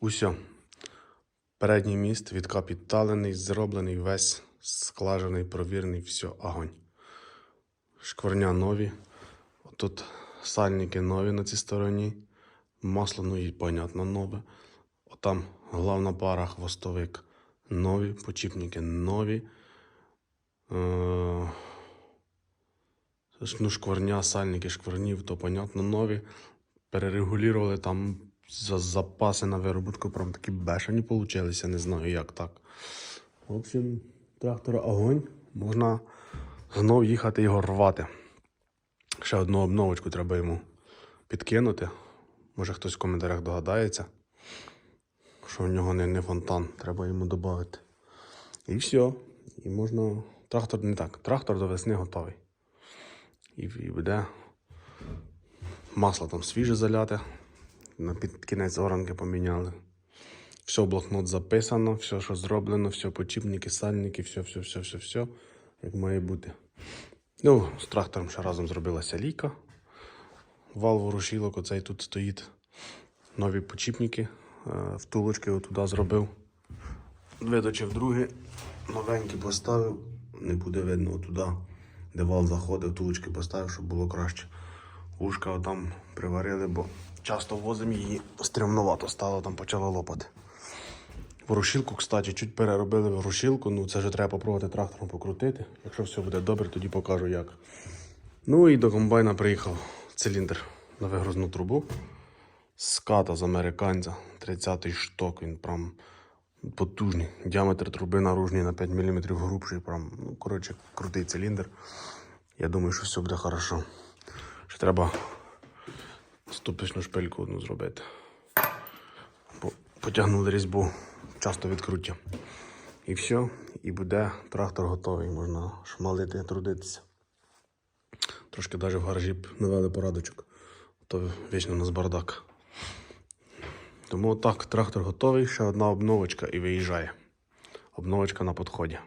Усьо. Передній міст відкапіталений, зроблений, весь складений, провірений, все, огонь. Шкварня нові. Тут сальники нові на цій стороні. Масло, ну і понятно, нове. Отам головна пара, хвостовик нові, почіпники нові. Е, Ну, шкварня, сальники шкварнів, то понятно, нові. Перерегулювали там за запаси на виробітку, прям такі бешені получилися, не знаю як так. В общем, трактор огонь, можна знов їхати його рвати. Ще одну обновочку треба йому підкинути. Може хтось в коментарях догадається, що в нього не, не фонтан, треба йому додати. І все. І можна. Трактор не так. Трактор до весни готовий. І, і буде масло там свіже заляте. На під кінець оранки поміняли. Все блокнот записано, все, що зроблено, все почіпники, сальники, все, все, все, все, все, як має бути. Ну, з трактором ще разом зробилася лійка. Вал ворушілок, оцей тут стоїть. Нові почіпники. е, Втулочки отуди зробив. Видочив другий, новенький поставив. Не буде видно отуди, де вал заходив, втулочки поставив, щоб було краще. Ушка там приварили, бо часто возимо її стрімновато стало, там почало лопати. Ворушілку, кстати, чуть переробили ворушілку, ну це вже треба попробувати трактором покрутити. Якщо все буде добре, тоді покажу як. Ну і до комбайна приїхав циліндр на вигрузну трубу. Ската з американця, 30-й шток, він прям потужний. Діаметр труби наружний на 5 мм грубший. Прям, ну, коротше, крутий циліндр. Я думаю, що все буде хорошо. Ще треба ступичну шпильку одну зробити. Потягнули різьбу часто відкруття. І все, і буде трактор готовий, можна шмалити, трудитися. Трошки навіть в гаражі навели порадочок, то вічно у нас бардак. Тому так, трактор готовий, ще одна обновочка і виїжджає. Обновочка на підході.